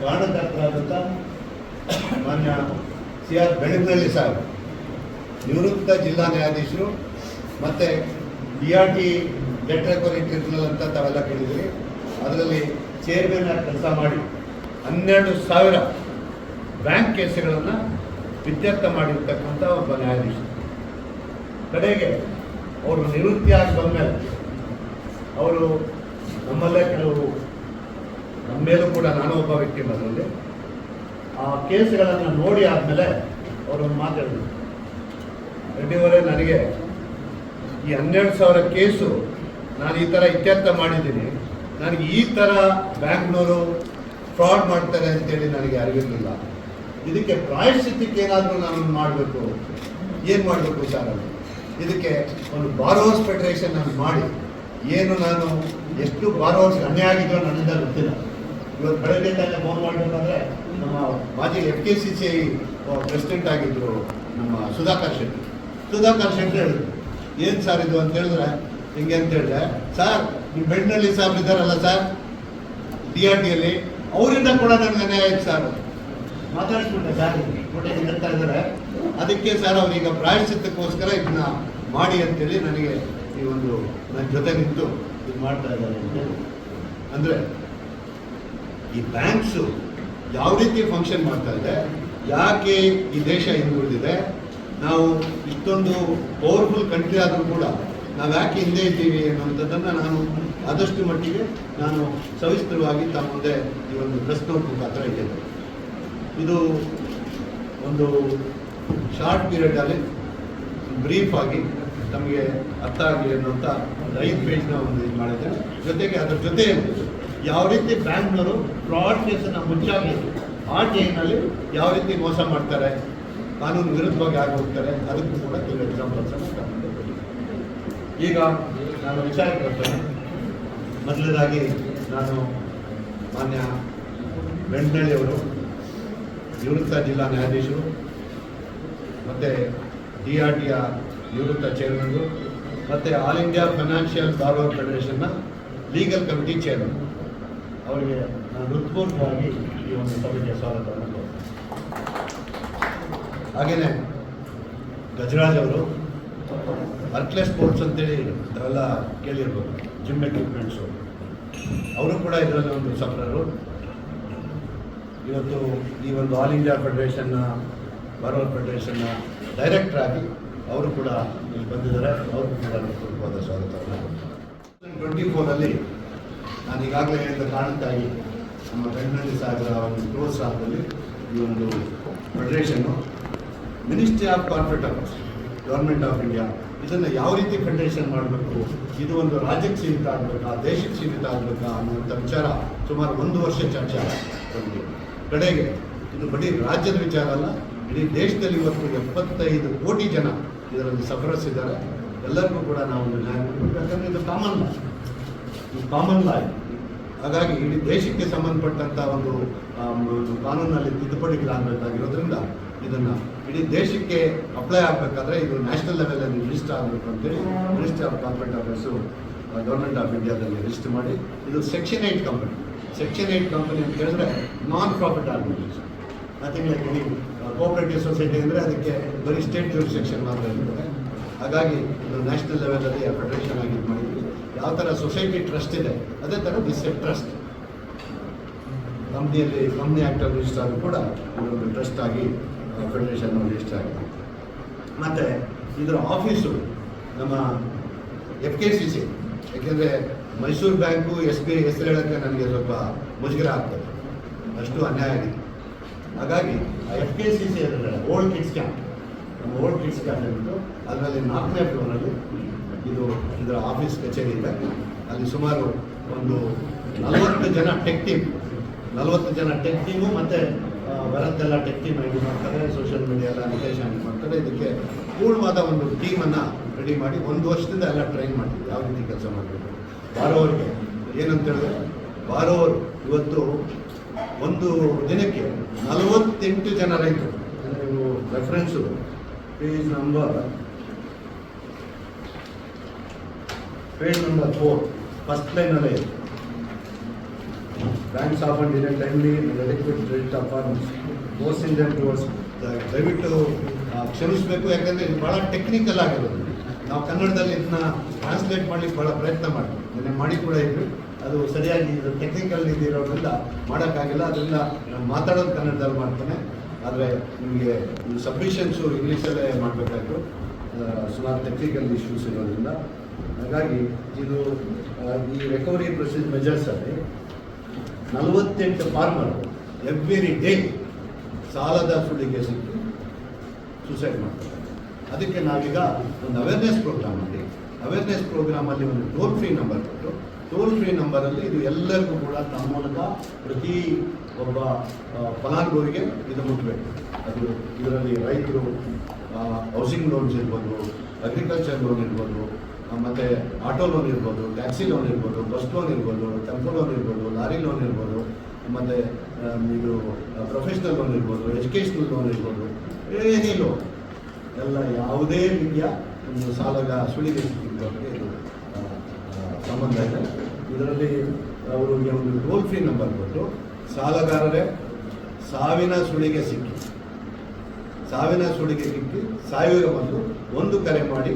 ಕಾರಣಕರ್ತರಾದಂಥ ಮಾನ್ಯ C R ಬೆಳಗ್ನಳ್ಳಿ Saheb, ನಿವೃತ್ತ ಜಿಲ್ಲಾ ನ್ಯಾಯಾಧೀಶರು ಮತ್ತು D R T debt recovery ಅಂತ ತಾವೆಲ್ಲ ಕೇಳಿದ್ರಿ ಅದರಲ್ಲಿ ಚೇರ್ಮನ್ ಆಗಿ ಕೆಲಸ ಮಾಡಿ ಹನ್ನೆರಡು ಸಾವಿರ ಬ್ಯಾಂಕ್ ಕೇಸುಗಳನ್ನು ಇತ್ಯರ್ಥ ಮಾಡಿರ್ತಕ್ಕಂಥ ಒಬ್ಬ ನ್ಯಾಯಾಧೀಶರು. ಕಡೆಗೆ ಅವರು ನಿವೃತ್ತಿಯಾಗಿ ಬಂದ ಮೇಲೆ ಅವರು ನಮ್ಮಲ್ಲೇ ಕೆಲವು ನಮ್ಮ ಮೇಲೂ ಕೂಡ ನಾನು ಒಬ್ಬ ವ್ಯಕ್ತಿ ಅದರಲ್ಲಿ ಆ ಕೇಸ್ಗಳನ್ನು ನೋಡಿ ಆದಮೇಲೆ ಅವರು ಮಾತಾಡಿದ್ರು ರೆಡ್ಡಿಯವರೇ, ನನಗೆ ಈ ಹನ್ನೆರಡು ಸಾವಿರ ಕೇಸು ನಾನು ಈ ಥರ ಇತ್ಯರ್ಥ ಮಾಡಿದ್ದೀನಿ. ನನಗೆ ಈ ಥರ ಬ್ಯಾಂಗ್ಳೂರು ಫ್ರಾಡ್ ಮಾಡ್ತಾರೆ ಅಂತೇಳಿ ನನಗೆ ಅರಿವಿರಲಿಲ್ಲ ಇದಕ್ಕೆ ಪ್ರಾಯಶ್ಚಿತ್ತಕ್ಕೆ ಏನಾದರೂ ನಾನು ಮಾಡಬೇಕು. ಏನು ಮಾಡಬೇಕು ಸರ್ ಇದಕ್ಕೆ ಒಂದು ಬಾರೋವರ್ಸ್ ಫೆಡರೇಷನ್ ನಾನು ಮಾಡಿ. ಏನು ನಾನು ಎಷ್ಟು ಬಾರೋವರ್ಸ್ ಅನ್ಯಾಯ ಆಗಿದೋ ನನ್ನಿಂದ ಗೊತ್ತಿಲ್ಲ. ಇವತ್ತು ಬೆಳಗ್ಗೆ ತಾನೆ ಫೋನ್ ಮಾಡಬೇಕಂದ್ರೆ ನಮ್ಮ ಮಾಜಿ F K C C I president ಆಗಿದ್ದರು ನಮ್ಮ ಸುಧಾಕರ್ ಶೆಟ್ಟಿ. ಸುಧಾಕರ್ ಶೆಟ್ಟಿ ಹೇಳಿದ್ರು, ಏನು ಸರ್ ಇದು? ಅಂತ ಹೇಳಿದ್ರೆ, ಹಿಂಗೆ ಅಂತ ಹೇಳಿದ್ರೆ ಸರ್ ನಿಮ್ಮ ಬೆಡ್ನಲ್ಲಿ ಸಾಹೇಬ್ ಇದ್ದಾರಲ್ಲ ಸರ್ ಡಿ ಆರ್ ಟಿಯಲ್ಲಿ ಅವರಿಂದ ಕೂಡ ನನಗೆ ಅನ್ಯಾಯ ಆಯ್ತು ಸರ್ ಮಾತಾಡಿಸ್ಬಿಟ್ಟೆ ಸರ್ ಕೊಟ್ಟೆ ಹೇಳ್ತಾ ಇದ್ದಾರೆ. ಅದಕ್ಕೆ ಸರ್ ಅವರೀಗ ಪ್ರಾಯಶ್ಚಿತ್ತಕ್ಕೋಸ್ಕರ ಇದನ್ನ ಮಾಡಿ ಅಂತೇಳಿ ನನಗೆ ಈ ಒಂದು ನನ್ನ ಜೊತೆ ನಿಂತು ಇದು ಮಾಡ್ತಾ ಇದ್ದಾರೆ ಅಂದರೆ ಈ ಬ್ಯಾಂಕ್ಸು ಯಾವ ರೀತಿ ಫಂಕ್ಷನ್ ಮಾಡ್ತಾ ಇದೆ, ಯಾಕೆ ಈ ದೇಶ ಹಿಂದುಳಿದಿದೆ ನಾವು ಇಷ್ಟೊಂದು ಪವರ್ಫುಲ್ ಕಂಟ್ರಿ ಆದರೂ ಕೂಡ ನಾವು ಯಾಕೆ ಹಿಂದೆ ಇದ್ದೀವಿ ಅನ್ನೋಂಥದ್ದನ್ನು ನಾನು ಆದಷ್ಟು ಮಟ್ಟಿಗೆ ನಾನು ಸವಿಸ್ತರವಾಗಿ ತಮ್ಮ ಮುಂದೆ ಈ ಒಂದು ಪ್ರೆಸ್ ನೋಟ್ ಮುಖಾಂತರ ಇದ್ದೇನೆ ಇದು ಒಂದು ಶಾರ್ಟ್ ಪೀರಿಯಡಲ್ಲಿ ಬ್ರೀಫ್ ಆಗಿ ನಮಗೆ ಅರ್ಥ ಆಗಲಿ ಅನ್ನುವಂಥ ಒಂದು ಐದು ಪೇಜ್ನ ಒಂದು ಇದು ಮಾಡಿದ್ದೇನೆ. ಜೊತೆಗೆ ಅದರ ಜೊತೆಯಲ್ಲಿ ಯಾವ ರೀತಿ ಬ್ಯಾಂಕ್ನವರು ಫ್ರಾಡ್ ಕೇಸನ್ನು ಮುಚ್ಚಾಗಿ ಆ ಟೈಮ್ನಲ್ಲಿ ಯಾವ ರೀತಿ ಮೋಸ ಮಾಡ್ತಾರೆ, ಕಾನೂನು ವಿರುದ್ಧವಾಗಿ ಆಗಿ ಹೋಗ್ತಾರೆ ಅದಕ್ಕೂ ಕೂಡ ಕೆಲವು ಎಕ್ಸಾಂಪಲ್ಸನ್ನು ತಗೊಂಡು ಈಗ ನಾನು ವಿಚಾರಕ್ಕೆ ಬರ್ತೇನೆ ಮೊದಲನೇದಾಗಿ ನಾನು ಮಾನ್ಯ ಬೆಂಡಳ್ಳಿಯವರು ನಿವೃತ್ತ ಜಿಲ್ಲಾ ನ್ಯಾಯಾಧೀಶರು, ಮತ್ತು ಡಿ ಆರ್ ಟಿಯ ನಿವೃತ್ತ ಚೇರ್ಮನ್ರು ಮತ್ತು ಆಲ್ ಇಂಡಿಯಾ ಫೈನಾನ್ಷಿಯಲ್ ಬಾರ್ವರ್ ಫೆಡರೇಷನ್ನ ಲೀಗಲ್ ಕಮಿಟಿ ಚೇರ್ಮನ್. ಅವರಿಗೆ ನಾನು ಹೃತ್ಪೂರ್ವಕವಾಗಿ ಈ ಒಂದು ಸಭೆಗೆ ಸ್ವಾಗತವನ್ನು ಕೊಡ್ತೇನೆ ಹಾಗೆಯೇ ಗಜರಾಜ್ ಅವರು ಅರ್ಕ್ಲೆ ಸ್ಪೋರ್ಟ್ಸ್ ಅಂತೇಳಿ ಅದರೆಲ್ಲ ಕೇಳಿರ್ಬೋದು ಜಿಮ್ ಎಕ್ವಿಪ್ಮೆಂಟ್ಸು ಅವರು ಕೂಡ ಇದರಲ್ಲಿ ಒಂದು ಸಫರರು ಇವತ್ತು ಈ ಒಂದು ಆಲ್ ಇಂಡಿಯಾ ಫೆಡರೇಷನ್ನ ಬರೋ ಫೆಡರೇಷನ್ನ ಡೈರೆಕ್ಟರ್ ಆಗಿ ಅವರು ಕೂಡ ಇಲ್ಲಿ ಬಂದಿದ್ದಾರೆ. ಅವ್ರಿಗೂ ಕೂಡ ಸ್ವಾಗತ ಟ್ವೆಂಟಿ ಫೋರಲ್ಲಿ ನಾನು ಈಗಾಗಲೇ ಹೇಳಿದ ಕಾರಣಕ್ಕಾಗಿ ನಮ್ಮ ಬೆಂಗಳೂರು ಸಾಗರ ಒಂದು ಕ್ಲೋಸ್ ಆದಲ್ಲಿ ಈ ಒಂದು ಫೆಡರೇಷನ್ನು ministry of corporate affairs government of India ಇದನ್ನು ಯಾವ ರೀತಿ ಫೆಡರೇಷನ್ ಮಾಡಬೇಕು, ಇದು ಒಂದು ರಾಜ್ಯಕ್ಕೆ ಸೀಮಿತ ಆಗಬೇಕಾ, ದೇಶಕ್ಕೆ ಸೀಮಿತ ಆಗಬೇಕಾ ಅನ್ನುವಂಥ ವಿಚಾರ ಸುಮಾರು ಒಂದು ವರ್ಷ ಚರ್ಚೆ ಬಂದಿದೆ ಕಡೆಗೆ ಇದು ಬರೀ ರಾಜ್ಯದ ವಿಚಾರ ಅಲ್ಲ, ಇಡೀ ದೇಶದಲ್ಲಿ ಇವತ್ತು ಎಪ್ಪತ್ತೈದು ಕೋಟಿ ಜನ ಇದರಲ್ಲಿ ಸಫರಸ್ ಎಲ್ಲರಿಗೂ ಕೂಡ ನಾವು ನ್ಯಾಯ ಕೊಡಬೇಕು, ಯಾಕಂದರೆ ಇದು ಕಾಮನ್ ಇದು ಕಾಮನ್ ಲಾ ಹಾಗಾಗಿ ಇಡೀ ದೇಶಕ್ಕೆ ಸಂಬಂಧಪಟ್ಟಂಥ ಒಂದು ಕಾನೂನಲ್ಲಿ ತಿದ್ದುಪಡಿ ಕಾನೂನಲ್ಲಿ ತಿದ್ದುಪಡಿಗಳಾಗಬೇಕಾಗಿರೋದ್ರಿಂದ ಇದನ್ನು ಇಡೀ ದೇಶಕ್ಕೆ ಅಪ್ಲೈ ಆಗಬೇಕಾದ್ರೆ ಇದು ನ್ಯಾಷನಲ್ ಲೆವೆಲಲ್ಲಿ ರಿಜಿಸ್ಟರ್ ಆಗಬೇಕು ಅಂತೇಳಿ ministry of corporate affairs government of ಇಂಡಿಯಾದಲ್ಲಿ ರಿಜಿಸ್ಟರ್ ಮಾಡಿ, ಇದು section eight company section eight company ಅಂತ ಹೇಳಿದ್ರೆ non profit organisation nothing like any cooperative society ಅಂದರೆ ಅದಕ್ಕೆ ಬರೀ ಸ್ಟೇಟ್ ಸೆಕ್ಷನ್ ಮಾತ್ರ ಇರ್ತದೆ. ಹಾಗಾಗಿ ಇದು ನ್ಯಾಷನಲ್ ಲೆವೆಲಲ್ಲಿ ಫೆಡರೇಷನ್ ಆಗಿ ಮಾಡಿದ್ವಿ ಯಾವ ಥರ ಸೊಸೈಟಿ ಟ್ರಸ್ಟ್ ಇದೆ. ಅದೇ ಥರ ಎ ಟ್ರಸ್ಟ್ ಕಂಪ್ನಿಯಲ್ಲಿ ಕಂಪ್ನಿ ಆ್ಯಕ್ಟಲ್ಲಿ ರಿಜಿಸ್ಟರ್ ಕೂಡ ಇದೊಂದು ಟ್ರಸ್ಟ್ ಆಗಿ ಫೆಡರೇಷನ್ ರಿಜಿಸ್ಟರ್ ಆಗಿದೆ. ಮತ್ತು ಇದರ ಆಫೀಸು ನಮ್ಮ ಎಫ್ ಕೆ ಸಿ ಸಿ ಯಾಕೆಂದರೆ Mysuru bank S B I ಹೆಸರು ಹೇಳೋಕ್ಕೆ ನನಗೆ ಸ್ವಲ್ಪ ಮುಜುಗರ ಆಗ್ತದೆ. ಅಷ್ಟು ಅನ್ಯಾಯ ಆಗಿದೆ ಹಾಗಾಗಿ ಆ F K C C old kids camp ನಮ್ಮ ಓಲ್ಡ್ ಕಿಡ್ಸ್ ಕ್ಯಾಂಪ್ ಹೇಳ್ಬಿಟ್ಟು ಅದರಲ್ಲಿ ನಾಲ್ಕನೇ ಫ್ಲೋರಲ್ಲಿ ಇದು ಇದರ ಆಫೀಸ್ ಕಚೇರಿ ಇದೆ. ಅಲ್ಲಿ ಸುಮಾರು ಒಂದು ನಲವತ್ತು ಜನ ಟೆಕ್ ಟೀಮ್, ನಲವತ್ತು ಜನ ಟೆಕ್ ಟೀಮು ಮತ್ತು ಬರತ್ತೆಲ್ಲ ಟೆಕ್ ಟೀಮ್ ಇದು ಮಾಡ್ತಾರೆ ಸೋಷಿಯಲ್ ಮೀಡಿಯಾ ಎಲ್ಲ ಹ್ಯಾಂಡಲ್ ಮಾಡ್ತಾರೆ. ಇದಕ್ಕೆ ಪೂರ್ಣವಾದ ಒಂದು ಟೀಮನ್ನು ರೆಡಿ ಮಾಡಿ ಒಂದು ವರ್ಷದಿಂದ ಎಲ್ಲ ಟ್ರೈನ್ ಮಾಡಿದ್ವಿ ಯಾವ ರೀತಿ ಕೆಲಸ ಮಾಡಬೇಕು? ಬಾರೋವರಿಗೆ ಏನಂತ ಹೇಳಿದ್ರೆ ಬಾರೋವರು ಇವತ್ತು ಒಂದು ದಿನಕ್ಕೆ ನಲವತ್ತೆಂಟು ಜನ ರೈತರು. ನೀವು reference page number page number four first ಲೈನಲ್ಲೇ ಇದೆ banks of and in timely credit of hours farmers, forcing towards towards the- ದಯವಿಟ್ಟು ಕ್ಷಮಿಸಬೇಕು ಯಾಕಂದರೆ ಇದು ಭಾಳ ಟೆಕ್ನಿಕಲ್ ಆಗಿರೋದು. ನಾವು ಕನ್ನಡದಲ್ಲಿ ಇದನ್ನ ಟ್ರಾನ್ಸ್ಲೇಟ್ ಮಾಡಲಿಕ್ಕೆ ಭಾಳ ಪ್ರಯತ್ನ ಮಾಡ್ತೀವಿ. ನಿನ್ನೆ ಮಾಡಿ ಕೂಡ ಇದ್ವಿ ಅದು ಸರಿಯಾಗಿ ಇದು ಟೆಕ್ನಿಕಲ್ ಇರೋದ್ರಿಂದ ಮಾಡೋಕ್ಕಾಗಿಲ್ಲ. ಅದರಿಂದ ನಾನು ಮಾತಾಡೋದು ಕನ್ನಡದಲ್ಲಿ ಮಾಡ್ತೇನೆ. ಆದರೆ ನಿಮಗೆ ಸಬ್ಮಿಷನ್ಸು ಇಂಗ್ಲೀಷಲ್ಲೇ ಮಾಡಬೇಕಾಯಿತು. ಸುಮಾರು ಟೆಕ್ನಿಕಲ್ ಇಶ್ಯೂಸ್ ಇರೋದ್ರಿಂದ. ಹಾಗಾಗಿ ಇದು ಈ ರೆಕವರಿ ಪ್ರೊಸೀಜ್ ಮೆಜರ್ಸಲ್ಲಿ ನಲವತ್ತೆಂಟು ಫಾರ್ಮರ್ ಎವ್ರಿ ಡೇ ಸಾಲದ ಸುಳಿಗೆ ಸಿಕ್ಕಿ ಸೂಸೈಡ್ ಮಾಡ್ತಾರೆ. ಅದಕ್ಕೆ ನಾವೀಗ ಒಂದು ಅವೇರ್ನೆಸ್ ಪ್ರೋಗ್ರಾಮ್ ಅಲ್ಲಿ ಅವೇರ್ನೆಸ್ ಪ್ರೋಗ್ರಾಮಲ್ಲಿ ಒಂದು ಟೋಲ್ ಫ್ರೀ ನಂಬರ್ ಕೊಟ್ಟು ಟೋಲ್ ಫ್ರೀ ನಂಬರಲ್ಲಿ ಇದು ಎಲ್ಲರಿಗೂ ಕೂಡ ತಮ್ಮ ಮೂಲಕ ಪ್ರತಿ ಒಬ್ಬ ಫಲಾನುಭವಿಗೆ ಇದು ಮುಟ್ಟಬೇಕು ಅದು ಇದರಲ್ಲಿ ರೈತರು ಹೌಸಿಂಗ್ ಲೋನ್ಸ್ ಇರ್ಬೋದು ಅಗ್ರಿಕಲ್ಚರ್ ಲೋನ್ ಇರ್ಬೋದು ಮತ್ತೆ ಆಟೋ ಲೋನ್ ಇರ್ಬೋದು, ಟ್ಯಾಕ್ಸಿ ಲೋನ್ ಇರ್ಬೋದು, ಬಸ್ ಲೋನ್ ಇರ್ಬೋದು, ಟೆಂಪೋ ಲೋನ್ ಇರ್ಬೋದು, ಲಾರಿ ಲೋನ್ ಇರ್ಬೋದು, ಮತ್ತು ಇದು, ಪ್ರೊಫೆಷ್ನಲ್ ಲೋನ್ ಇರ್ಬೋದು, ಎಜುಕೇಷ್ನಲ್ ಲೋನ್ ಇರ್ಬೋದು ಏನೇ ಲೋನ್. ಎಲ್ಲ ಯಾವುದೇ ರೀತಿಯ ಒಂದು ಸಾಲದ ಸುಳಿಗೆ ಇದು ಸಂಬಂಧ ಇದೆ. ಇದರಲ್ಲಿ ಅವರಿಗೆ ಒಂದು ಟೋಲ್ ಫ್ರೀ ನಂಬರ್ ಕೊಟ್ಟು ಸಾಲಗಾರರೇ, ಸಾವಿನ ಸುಳಿಗೆ ಸಿಕ್ಕಿ, ಸಾವಿನ ಸುಳಿಗೆ ಸಿಕ್ಕಿ ಸಾವಿರ ಒಂದು ಒಂದು ಕರೆ ಮಾಡಿ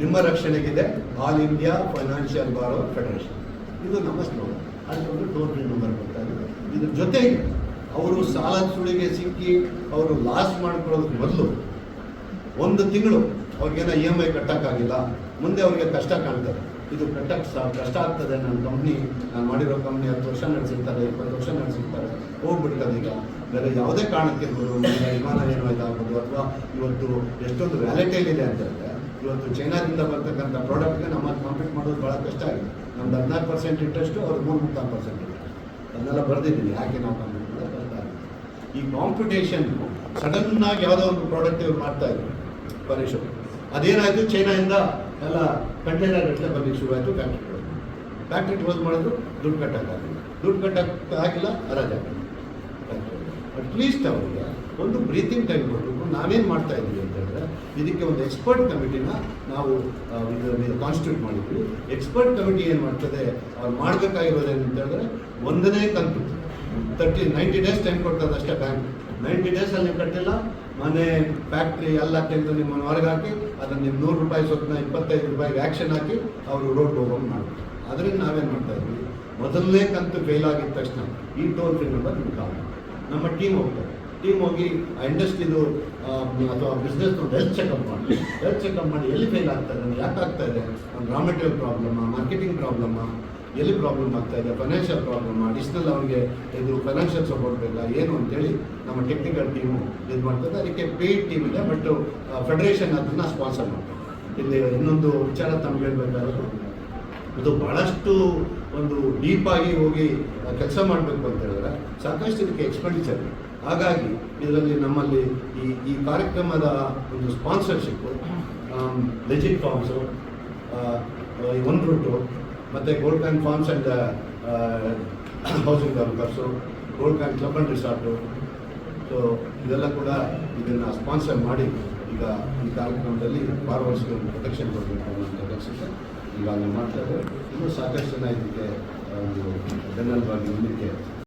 ನಿಮ್ಮ ರಕ್ಷಣೆಗಿದೆ. All India financial borrow federation ಇದು ನಮ್ಮ ಸ್ಲೋಗನ್ ಅದಕ್ಕೊಂದು ಟೋಲ್ ಫ್ರೀ ನಂಬರ್ ಕೊಡ್ತಾ ಇದೆ. ಇದ್ರ ಜೊತೆಗೆ ಅವರು ಸಾಲದ ಸುಳಿಗೆ ಸಿಕ್ಕಿ ಅವರು ಲಾಸ್ ಮಾಡ್ಕೊಳ್ಳೋದಕ್ಕೆ ಮೊದಲು ಒಂದು ತಿಂಗಳು ಅವ್ರಿಗೇನೋ ಇ ಎಂ ಐ ಕಟ್ಟೋಕ್ಕಾಗಿಲ್ಲ. ಮುಂದೆ ಅವ್ರಿಗೆ ಕಷ್ಟ ಕಾಣ್ತದೆ. ಇದು ಕಟ್ಟಕ್ಕೆ ಸಹ ಕಷ್ಟ ಆಗ್ತದೆ ನನ್ನ ಕಂಪ್ನಿ ನಾನು ಮಾಡಿರೋ ಕಂಪ್ನಿ ಹತ್ತು ವರ್ಷ ನಡೆಸಿರ್ತಾರೆ, ಇಪ್ಪತ್ತು ವರ್ಷ ನಡೆಸಿರ್ತಾರೆ. ಹೋಗ್ಬಿಡ್ತದೆ ಈಗ. ಬೇರೆ ಯಾವುದೇ ಕಾರಣಕ್ಕಿರ್ಬೋದು ವಿಮಾನ ಏನೋ ಇದಾಗ್ಬೋದು ಅಥವಾ ಇವತ್ತು ಎಷ್ಟೊಂದು ವ್ಯಾಲಿಟೈಲ್ ಇದೆ ಅಂತ ಹೇಳಿದ್ರೆ ಇವತ್ತು ಚೈನಾದಿಂದ ಬರ್ತಕ್ಕಂಥ ಪ್ರಾಡಕ್ಟ್ಗೆ ನಮ್ಮ ಕಾಂಪೀಟ್ ಮಾಡೋದು ಭಾಳ ಕಷ್ಟ ಆಗಿದೆ. ನಮ್ದು ಹದಿನಾಲ್ಕು ಪರ್ಸೆಂಟ್ ಇಂಟ್ರೆಸ್ಟು ಅವ್ರು ಮೂರು ಮುಕ್ಕಾಲು ಪರ್ಸೆಂಟ್ ಇದೆ. ಅದನ್ನೆಲ್ಲ ಬರೆದಿದ್ದೀನಿ ಯಾಕೆ ನಾವು ಕಾಂಪೀಟ್ ಮಾಡೋದು ಕಷ್ಟ ಆಗಿದೆ. ಈ ಕಾಂಪಿಟೇಷನ್ ಸಡನ್ ಆಗಿ ಯಾವುದೋ ಒಂದು ಪ್ರಾಡಕ್ಟ್ ಇವ್ರು ಮಾಡ್ತಾ ಇದ್ರು, ಪರೀಕ್ಷೆ. ಅದೇನಾಯಿತು? ಚೈನಾದಿಂದ ಎಲ್ಲ ಕಂಟೈನರ್ ಗಟ್ಟಲೆ ಬರ್ಲಿಕ್ಕೆ ಫ್ಯಾಕ್ಟ್ರಿ ಕ್ಲೋಸ್ ಫ್ಯಾಕ್ಟ್ರಿ ಕ್ಲೋಸ್ ಮಾಡಿದ್ರು, ದುಡ್ಡು ಕಟ್ಟಕ್ಕಾಗಿಲ್ಲ ದುಡ್ಡು ಕಟ್ಟಕ್ಕೆ ಆಗಿಲ್ಲ ಹರಾಜ್ ಅಟ್ಲೀಸ್ಟ್ ಅವರಿಗೆ ಒಂದು ಬ್ರೀತಿಂಗ್ ಟೈಮ್ ಕೊಡಬೇಕು ನಾವೇನು ಮಾಡ್ತಾ ಇದ್ವಿ ಅಂತ ಇದಕ್ಕೆ ಒಂದು ಎಕ್ಸ್ಪರ್ಟ್ ಕಮಿಟಿನ ನಾವು ಕಾನ್ಸ್ಟಿಟ್ಯೂಟ್ ಮಾಡಿದ್ವಿ. ಎಕ್ಸ್ಪರ್ಟ್ ಕಮಿಟಿ ಏನು ಮಾಡ್ತದೆ, ಅವ್ರು ಮಾಡಬೇಕಾಗಿರೋದೇನು ಅಂತ ಹೇಳಿದ್ರೆ, ಒಂದನೇ ಕಂತು. ತರ್ಟಿ ನೈಂಟಿ ಡೇಸ್ ಟೈಮ್ ಕೊಡ್ತದೆ ಅಷ್ಟೇ ಬ್ಯಾಂಕ್ ನೈಂಟಿ ಡೇಸಲ್ಲಿ ನೀವು ಕಟ್ಟಿಲ್ಲ, ಮನೆ ಫ್ಯಾಕ್ಟ್ರಿ ಎಲ್ಲ ತೆಗೆದು ನಿಮ್ಮನ್ನು ಹೊರಗೆ ಹಾಕಿ, ಅದನ್ನು ನಿಮ್ಮ ನೂರು ರೂಪಾಯಿ ಸ್ವಪ್ನ ಇಪ್ಪತ್ತೈದು ರೂಪಾಯಿಗೆ ಆ್ಯಕ್ಷನ್ ಹಾಕಿ ಅವರು ರೋಡ್ ಹೋಗೋಂಗೆ ಮಾಡ್ತಾರೆ. ಅದರಿಂದ ನಾವೇನು ಮಾಡ್ತಾ ಇದ್ವಿ? ಮೊದಲನೇ ಕಂತು ಫೇಲ್ ಆಗಿದ ತಕ್ಷಣ, ಈ ಟೋಲ್ ಫ್ರೀ ನಂಬರ್ ನಿಮ್ಗೆ. ನಮ್ಮ ಟೀಮ್ ಹೋಗ್ತಾರೆ. ಟೀಮ್ ಹೋಗಿ ಆ ಇಂಡಸ್ಟ್ರಿದು ಅಥವಾ ಬಿಸ್ನೆಸ್ ಹೆಲ್ತ್ ಚೆಕಪ್ ಮಾಡಿ. ಹೆಲ್ತ್ ಚೆಕಪ್ ಮಾಡಿ ಎಲ್ಲಿ ಫೇಲ್ ಆಗ್ತಾ ಇದೆ, ಯಾಕೆ ಆಗ್ತಾ ಇದೆ? ರಾ ಮೆಟೀರಿಯಲ್ ಪ್ರಾಬ್ಲಮ್ಮ ಮಾರ್ಕೆಟಿಂಗ್ ಪ್ರಾಬ್ಲಮ್ಮ ಎಲ್ಲಿ ಪ್ರಾಬ್ಲಮ್ ಆಗ್ತಾ ಇದೆ? ಫೈನಾನ್ಷಿಯಲ್ ಪ್ರಾಬ್ಲಮ್ ಅಡಿಷ್ನಲ್ ಅವನಿಗೆ ಇದು ಫೈನಾನ್ಷಿಯಲ್ ಸಪೋರ್ಟ್ ಬೇಕಾ ಏನು ಅಂತೇಳಿ ನಮ್ಮ ಟೆಕ್ನಿಕಲ್ ಟೀಮು ಇದು ಮಾಡ್ತದೆ. ಅದಕ್ಕೆ ಪೇಯ್ಡ್ ಟೀಮ್ ಇದೆ ಬಟ್ ಫೆಡರೇಷನ್ ಅದನ್ನು ಸ್ಪಾನ್ಸರ್ ಮಾಡ್ತಾರೆ ಇಲ್ಲಿ ಇನ್ನೊಂದು ವಿಚಾರ ತಮ್ಗೆ ಹೇಳ್ಬೇಕಾದ್ರು, ಇದು ಬಹಳಷ್ಟು ಒಂದು ಡೀಪಾಗಿ ಹೋಗಿ ಕೆಲಸ ಮಾಡಬೇಕು ಅಂತ ಹೇಳಿದ್ರೆ ಸಾಕಷ್ಟು ಇದಕ್ಕೆ ಎಕ್ಸ್ಪೆಂಡಿಚರ್ ಹಾಗಾಗಿ ಇದರಲ್ಲಿ ನಮ್ಮಲ್ಲಿ ಈ ಈ ಕಾರ್ಯಕ್ರಮದ ಒಂದು sponsorship legit farms one root ಮತ್ತು gold can farms and housing developers gold can club and resort so ಇದೆಲ್ಲ ಕೂಡ ಇದನ್ನು ಸ್ಪಾನ್ಸರ್ ಮಾಡಿ ಈಗ ಈ ಕಾರ್ಯಕ್ರಮದಲ್ಲಿ ಒಂದು ಪ್ರೊಟೆಕ್ಷನ್ ಕೊಡಬೇಕು ಅನ್ನೋಂಥ ಕೆಲಸಕ್ಕೆ ಈಗಾಗಲೇ ಮಾಡ್ತಾ ಇದ್ದಾರೆ. ಇನ್ನೂ ಸಾಕಷ್ಟು ಜನ ಇದಕ್ಕೆ ಒಂದು ಬೆನ್ನೆಲುಬಾಗಿ ಮುಂದಕ್ಕೆ